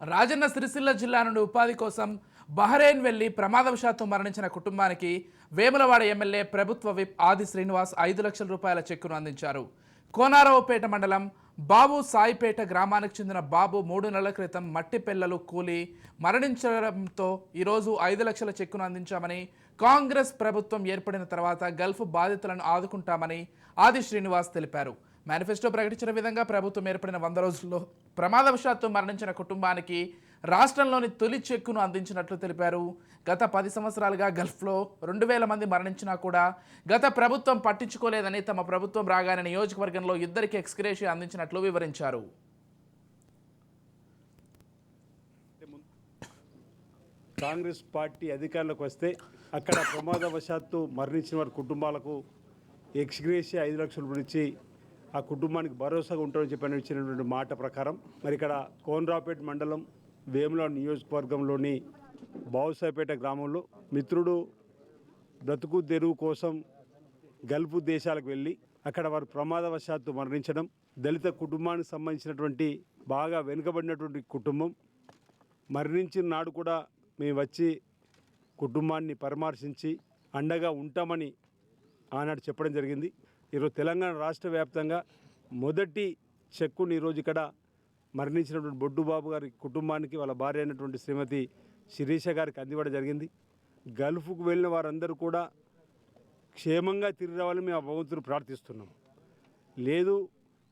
రాజన్న సిరిసిల్ల జిల్లా నుండి ఉపాధి కోసం బహ్రెయిన్ వెళ్ళి ప్రమాదవశాత్తు మరణించిన కుటుంబానికి వేములవాడ ఎమ్మెల్యే ప్రభుత్వ విప్ ఆది శ్రీనివాస్ ఐదు లక్షల రూపాయల చెక్కును అందించారు. కోనారావుపేట మండలం బాబు సాయిపేట గ్రామానికి చెందిన బాబు మూడు నెలల క్రితం మట్టి పిల్లలు కూలి మరణించడంతో ఈరోజు ఐదు లక్షల చెక్కును అందించామని కాంగ్రెస్ ప్రభుత్వం ఏర్పడిన తర్వాత గల్ఫ్ బాధితులను ఆదుకుంటామని ఆది శ్రీనివాస్ తెలిపారు. మేనిఫెస్టో ప్రకటించిన విధంగా ప్రభుత్వం ఏర్పడిన వంద రోజుల్లో ప్రమాదవశాత్తు మరణించిన కుటుంబానికి రాష్ట్రంలోని తొలి చెక్కును అందించినట్లు తెలిపారు. గత పది సంవత్సరాలుగా గల్ఫ్లో రెండు వేల మంది మరణించినా కూడా గత ప్రభుత్వం పట్టించుకోలేదని తమ ప్రభుత్వం రాగానే నియోజకవర్గంలో ఇద్దరికి ఎక్స్గ్రేషియా అందించినట్లు వివరించారు. కాంగ్రెస్ పార్టీ అధికారంలోకి వస్తే అక్కడ ప్రమాదవశాత్తు మరణించిన వారి కుటుంబాలకు ఎక్స్గ్రేషియా ఐదు లక్షల నుంచి ఆ కుటుంబానికి భరోసాగా ఉంటాడని చెప్పి ఇచ్చినటువంటి మాట ప్రకారం మరి ఇక్కడ కోనరావుపేట మండలం వేముల నియోజకవర్గంలోని బావుసాయిపేట గ్రామంలో మిత్రుడు బ్రతుకు తెరువు కోసం గల్ఫ్ దేశాలకు వెళ్ళి అక్కడ వారు ప్రమాదవశాత్తు మరణించడం దళిత కుటుంబానికి సంబంధించినటువంటి బాగా వెనుకబడినటువంటి కుటుంబం. మరణించిన నాడు కూడా మేము వచ్చి కుటుంబాన్ని పరామర్శించి అండగా ఉంటామని ఆనాడు చెప్పడం జరిగింది. ఈరోజు తెలంగాణ రాష్ట్ర వ్యాప్తంగా మొదటి చెక్కుని ఈరోజు ఇక్కడ మరణించినటువంటి బొడ్డుబాబు గారి కుటుంబానికి వాళ్ళ భార్య అయినటువంటి శ్రీమతి శిరీష గారికి అందివ్వడం జరిగింది. గల్ఫ్కు వెళ్ళిన వారందరూ కూడా క్షేమంగా తిరిగి రావాలని మేము ఆ భగవంతుని ప్రార్థిస్తున్నాం. లేదు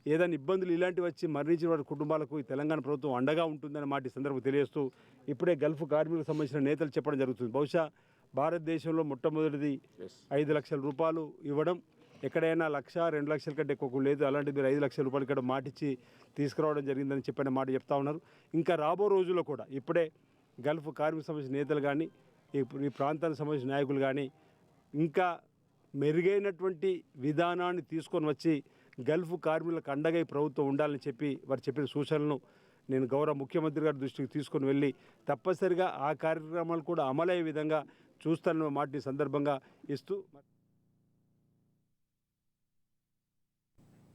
ఏదైనా ఇబ్బందులు ఇలాంటివి వచ్చి మరణించిన వారి కుటుంబాలకు ఈ తెలంగాణ ప్రభుత్వం అండగా ఉంటుందని మాట ఈ సందర్భంగా తెలియజేస్తూ ఇప్పుడే గల్ఫ్ కార్మికులకు సంబంధించిన నేతలు చెప్పడం జరుగుతుంది. బహుశా భారతదేశంలో మొట్టమొదటిది ఐదు లక్షల రూపాయలు ఇవ్వడం ఎక్కడైనా లక్ష రెండు లక్షల కంటే ఎక్కువ లేదు. అలాంటి మీరు ఐదు లక్షల రూపాయలు ఇక్కడ మాటిచ్చి తీసుకురావడం జరిగిందని చెప్పిన మాట చెప్తా ఉన్నారు. ఇంకా రాబో రోజుల్లో కూడా ఇప్పుడే గల్ఫ్ కార్మిక సంబంధించిన నేతలు కానీ ఈ ఈ ప్రాంతానికి సంబంధించిన నాయకులు కానీ ఇంకా మెరుగైనటువంటి విధానాన్ని తీసుకొని వచ్చి గల్ఫ్ కార్మికులకు అండగా ఈ ప్రభుత్వం ఉండాలని చెప్పి వారు చెప్పిన సూచనలను నేను గౌరవ ముఖ్యమంత్రి గారి దృష్టికి తీసుకొని వెళ్ళి తప్పనిసరిగా ఆ కార్యక్రమాలు కూడా అమలయ్యే విధంగా చూస్తానన్న మాట సందర్భంగా ఇస్తూ